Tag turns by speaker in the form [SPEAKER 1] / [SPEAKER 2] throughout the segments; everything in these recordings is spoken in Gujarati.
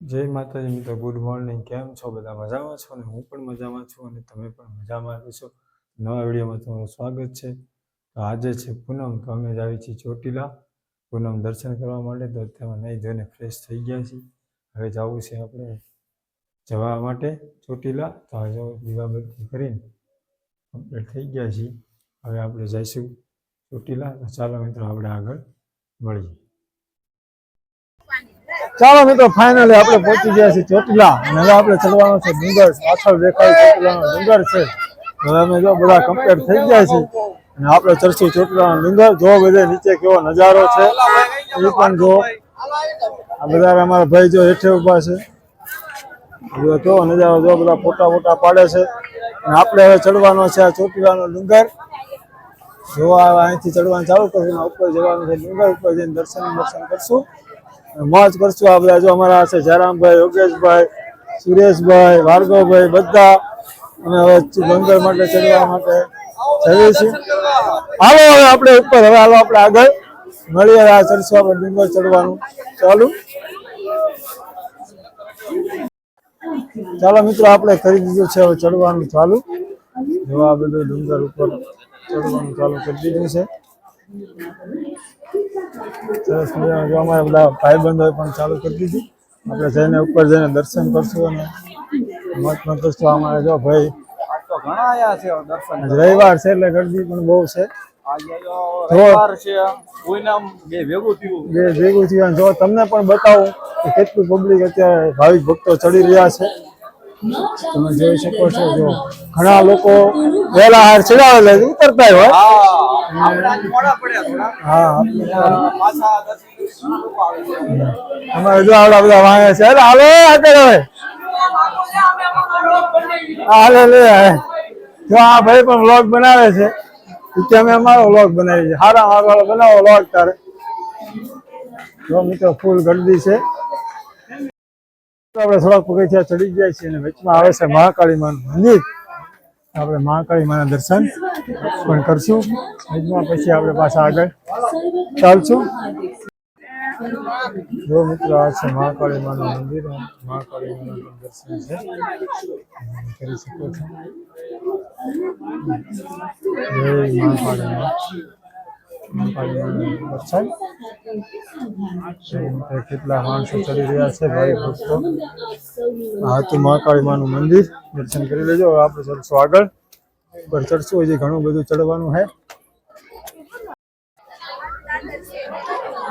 [SPEAKER 1] જય માતાજી, મિત્રો. Good morning. કેમ છો? બધા મજામાં છો? અને હું પણ મજામાં છું અને તમે પણ મજામાં રહેશો નવા વિડીયોમાં તમારું સ્વાગત છે. તો આજે છે પૂનમ. તો અમે જ આવી છીએ ચોટીલા. પૂનમ દર્શન કરવા માટે. તો તેમાં નહીં ધોઈને ફ્રેશ થઈ ગયા છીએ. હવે જવું છે આપણે જવા માટે ચોટીલા. તો હવે જો દીવાબત્તી કરીને કમ્પ્લીટ થઈ ગયા છીએ. હવે આપણે જઈશું ચોટીલા. ચાલો મિત્રો, આપણે આગળ મળીએ. ચાલો મિત્રો ફાઇનલી આપણે પહોંચી ગયા છીએ ચોટીલા. અને હવે આપણે ચડવાનો છે ડુંગર. પાછળ દેખાય ચોટીલાનો ડુંગર છે. હવે અમે જો બધા કમ્પ્લીટ થઈ ગયા છે અને આપણે ચડશું ચોટીલાનો ડુંગર. જો બધે નીચે કેવો નજારો છે, એ પણ જો આ બધા અમારા ભાઈ જો હેઠે ઊભા છે. જો કેવો નજારો જો બધા ફોટા ફોટા પાડે છે. અને આપણે હવે ચડવાનો છે આ ચોટીલાનો ડુંગર. જો અહીંથી ચડવાનું ચાલુ કરશું ઉપર જવાનું છે ડુંગર ઉપર જઈને દર્શન દર્શન કરશું. મોજ કરશું આ બધા જો અમારા છે. જયરામભાઈ, યોગેશભાઈ, સુરેશભાઈ ભાર્ગવભાઈ બધા. અમે હવે ડુંગર માટે ચડવા માટે જઈએ છીએ. હાલો, હવે આપણે ઉપર, હવે હાલો આપણે આગળ. મળીએ આ ચડશું આપણે ડુંગર ચડવાનું. ચાલુ. ચાલો મિત્રો, આપણે કરી દીધું છે. હવે ચડવાનું ચાલુ. જો આ બધું ડુંગર ઉપર ચડવાનું ચાલુ કરી દીધું છે. સરસ મજાનું જો અમારા બધા ભાઈબંધોએ પણ ચાલુ કરી દીધું. આપણે જઈને ઉપર જઈને દર્શન કરશું અને મત કરશું અમારે જો ભાઈ રવિવાર છે એટલે ગરદી પણ બહુ છે. તમને પણ બતાવું કેટલું પબ્લિક અત્યારે ભાવિક ભક્તો ચડી રહ્યા છે. તમે જોઈ શકો છો, જો ઘણા લોકો વહેલા હાર ચડાવેલા ઉતરતા હોય.
[SPEAKER 2] હા આપણે આજે મોડા પડ્યા થોડા
[SPEAKER 1] હા આપણે
[SPEAKER 2] પાછા દર્શન ઘણા લોકો આવે છે
[SPEAKER 1] અમારે આવડા બધા વાંહે છે. હાલો આગળ હવે. હાલે લે. જો આ ભાઈ પણ વ્લોગ બનાવે છે. અમે અમારો વ્લોગ બનાવીએ છીએ. હારા આગળ બનાવો વ્લોગ તારે. જો ફૂલ ગરદી છે. આપણે થોડાક પગથિયા ચડી જાય છે અને વચમાં આવે છે મહાકાળી માનું. મંદિર આપણે મહાકાળી માના દર્શન પણ કરશું. હજમાં પછી આપણે પાછા આગળ ચાલશું. જો મિત્રો, આ છે મહાકાળી માનું મંદિર. મહાકાળી માના દર્શન છે. કરી શકો છો. જય મહાકાળી કેટલા માણસો ચડી રહ્યા છે મહાકાળી માનું મંદિર. દર્શન કરી લેજો. આપણે ચડશું આગળ. ઉપર ચડશું. હજી ઘણું બધું ચડવાનું છે.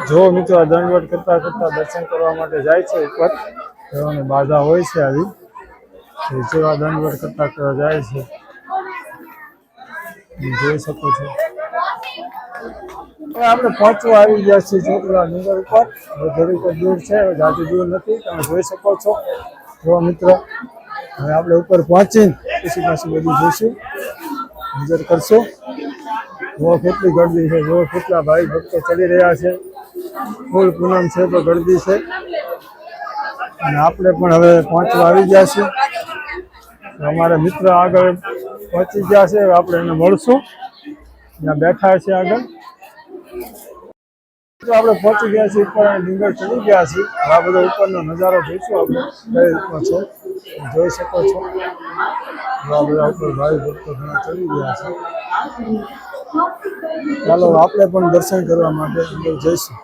[SPEAKER 1] જો મિત્રો, આ દંડવટ કરતા કરતા દર્શન કરવા માટે જાય છે ઉપર. તેઓને બાધા હોય છે આવી. જેવા દંડવટ કરતા કરતા જાય છે. જોઈ શકો છો. આપણે પહોંચવા આવી ગયા છીએ ચોટલા ડુંગર ઉપર. થોડીક દૂર છે જાતિ દૂર નથી. તમે જોઈ શકો છો. જો મિત્રો, હવે આપણે ઉપર પહોંચીને પછી પાછું બધું જોઈશું. નજર કરશું. જો કેટલી ગરદી છે, જો કેટલા ભાઈ ભક્તો ચડી રહ્યા છે. ફૂલ પૂનમ છે તો ગરદી છે. અને આપણે પણ હવે પહોંચવા આવી ગયા છીએ. અમારા મિત્ર આગળ પહોંચી ગયા છે આપણે એને મળશું. ત્યાં બેઠા છે આગળ. તો આપણે પહોંચી ગયા છીએ ઉપર ડુંગર ચડી ગયા છીએ. આ બધો ઉપરનો નજારો જોઈશું આપણે. કઈ રીતનો જોઈ શકો છો. આ બધા ઉપર ભાઈ ભક્તો ઘણા ચડી ગયા છે. ચાલો, આપણે પણ દર્શન કરવા માટે અંદર જઈશું.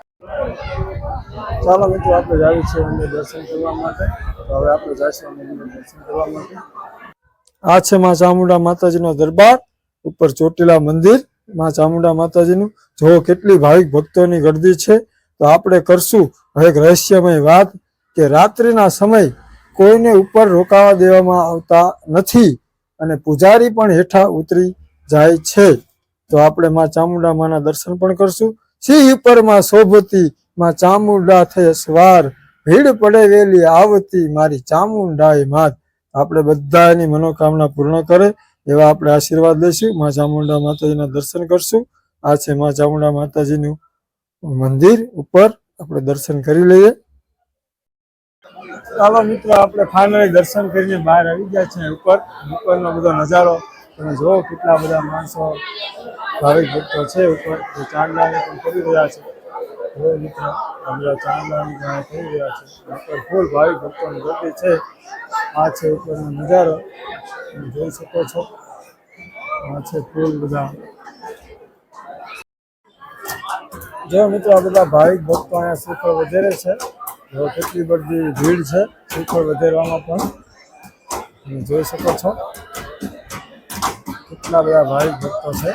[SPEAKER 1] ચાલો, મિત્રો, આપણે જાવી છીએ અંદર દર્શન કરવા માટે. હવે આપણે જઈશું અંદર દર્શન કરવા માટે. આ છે માં ચામુંડા માતાજીનો દરબાર, ઉપર ચોટીલા મંદિર. માં ચામુંડા માતાજીનું, જો કેટલી ભાવિક ભક્તોની ગરદી છે, તો આપણે કરશું એક રહસ્યમય વાત કે રાત્રિના સમય કોઈને ઉપર રોકાવા દેવામાં આવતા નથી અને પૂજારી પણ હેઠા ઉતરી જાય છે. તો આપણે માં ચામુંડા માના દર્શન પણ કરશું. સિંહ પરમાં શોભતી માં ચામુંડા થઈ સવાર. ભીડ પડે વેલી આવતી મારી ચામુંડાએ માત આપણે બધાની મનોકામના પૂર્ણ કરે. એવા આપણે આશીર્વાદ લઈશું. મા ચામુંડા માતાજીના દર્શન કરશું. આ છે મા ચામુંડા માતાજીનું મંદિર ઉપર આપણે દર્શન કરી લઈએ. ચાલો મિત્રો, આપણે ફાઇનલી દર્શન કરીને બહાર આવી ગયા છે ઉપર. ઉપરનો બધો નજારો તમે જોવો કેટલા બધા માણસો, ભાવિક ભક્તો છે ઉપર. ચાંદલાને પણ કરી રહ્યા છે. જુઓ મિત્રો ચાંદલાની કરી રહ્યા છે. ફૂલ ભાવિક ભક્તોની ગતિ છે. આ છે ઉપરનો નજારો. જોઈ શકો છો. આ છે પુલ બધા. જો મિત્રો આ બધા ભાવિક ભક્તો અહીંયા શ્રીફળ વધારે છે જો કેટલી બધી ભીડ છે શ્રીફળ વધારવામાં પણ. તમે જોઈ શકો છો. કેટલા બધા ભાવિક ભક્તો છે.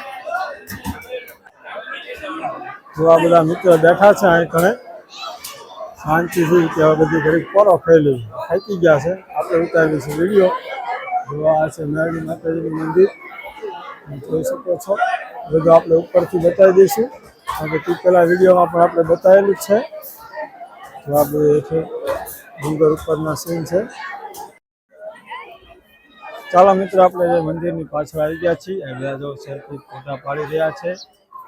[SPEAKER 1] જો આ બધા મિત્રો બેઠા છે અહીં કણે શાંતિથી કે હવે બધી ઘડી પોરો ખાઈ થાકી ગયા છે. આપણે ઉતારી છે વીડિયો. જો આ છે નારાયણ માતાજીનું મંદિર. જોઈ શકો છો. બધું આપણે ઉપરથી બતાવી દઈશું. અને તે પહેલાં વિડીયોમાં પણ આપણે બતાવેલું છે. જો આ ડુંગર ઉપરના સીન છે. ચાલો મિત્રો, આપણે જે મંદિરની પાછળ આવી ગયા છીએ. અહીંયા સેલ્ફી ફોટા પાડી રહ્યા છે.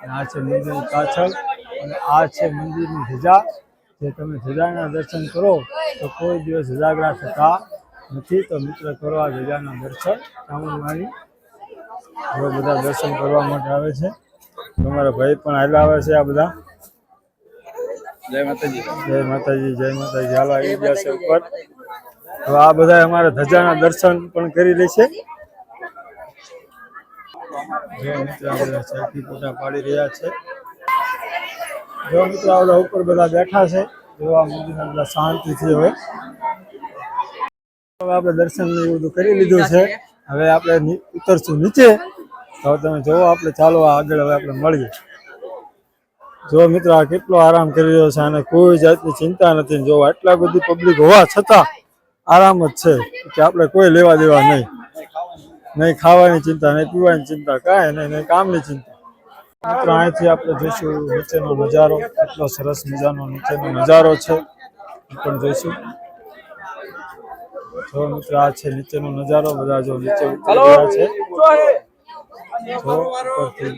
[SPEAKER 1] અને આ છે મંદિરની પાછળ અને આ છે મંદિરની ધજા. જે તમે ધજાના દર્શન કરો તો કોઈ દિવસ ધજાગરા થતા નથી. તો મિત્ર કરો આ ધજાના દર્શન. ચામુંડમાની હવે બધા દર્શન કરવા માટે આવે છે. તમારા ભાઈ પણ હાલા આવે છે આ બધા.
[SPEAKER 2] જય માતાજી.
[SPEAKER 1] જય માતાજી જય માતાજી. હાલો આવી ગયા છે ઉપર. તો આ બધા અમારા ધજાના દર્શન પણ કરી લેશે જે મિત્ર સેલ્ફી ફોટા પાડી રહ્યા છે. જો મિત્રો આ ઉપર બધા બેઠા છે, જોવા મંદિરના બધા શાંતિથી હવે હવે આપણે દર્શન બધું કરી લીધું છે. હવે આપણે ઉતરશું નીચે. તો તમે જોવો આપણે ચાલો આગળ હવે આપણે મળીએ. જો મિત્રો આ કેટલો આરામ કરી રહ્યો છે અને કોઈ જાતની ચિંતા નથી. જો આટલા બધી પબ્લિક હોવા છતાં આરામ જ છે કે આપણે કોઈ લેવા દેવા નહીં. નહીં ખાવાની ચિંતા, નહીં પીવાની ચિંતા, કાંઈ નહીં નહીં કામની ચિંતા. મિત્રો અહીંથી આપણે જોઈશું નીચેનો નજારો. કેટલો સરસ મજાનો નીચેનો નજારો છે. એ પણ જોઈશું. જો મિત્રો આ છે નીચેનો નજારો. બધા જો નીચે ઉતરી રહ્યા છે. જો ઉપરથી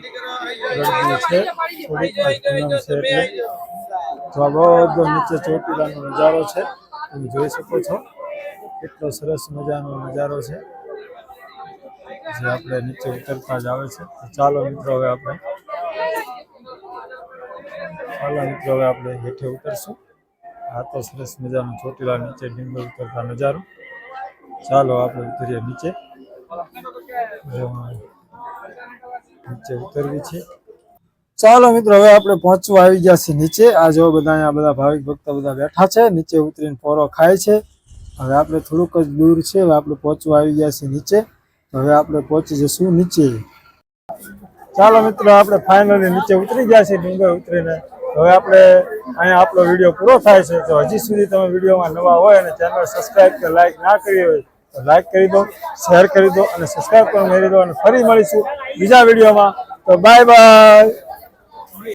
[SPEAKER 1] ગરદી છે. થોડીક આ પૂનમ છે એટલે. તો આ બધો નીચે ચોટીલાનો નજારો છે. તમે જોઈ શકો છો. કેટલો સરસ મજાનો નજારો છે. જે આપણે નીચે ઉતરતા જ આવે છે. તો ચાલો મિત્રો હવે આપણે ચાલો મિત્રો હવે આપણે હેઠે ઉતરશું. આ તો સરસ મજાનું ચોટીલા નીચે ડુંગર ઉતરતા નજારો. ચાલો આપણે ઉતરીએ નીચે. નીચે ઉતરવી છે. ચાલો મિત્રો, હવે આપણે પહોંચવા આવી ગયા છીએ નીચે. આ જો બધા અહીંયા બધા ભાવિક ભક્તો બધા બેઠા છે. નીચે ઉતરીને પોરો ખાય છે. હવે આપણે થોડુંક જ દૂર છે. હવે આપણે પહોંચવા આવી ગયા છીએ નીચે. હવે આપણે પહોંચી જશું નીચે. ચાલો મિત્રો, આપણે ફાઇનલી નીચે ઉતરી ગયા છીએ. ડુંગર ઉતરીને હવે આપણે અહીંયા આપણો વીડિયો પૂરો થાય છે તો હજી સુધી તમે વિડીયોમાં નવા હોય અને ચેનલ સબસ્ક્રાઈબ કે લાઈક ના કરી હોય તો લાઈક કરી દો, શેર કરી દો અને સબસ્ક્રાઈબ પણ મેળવી દો અને ફરી મળીશું બીજા વિડીયોમાં. તો બાય બાય.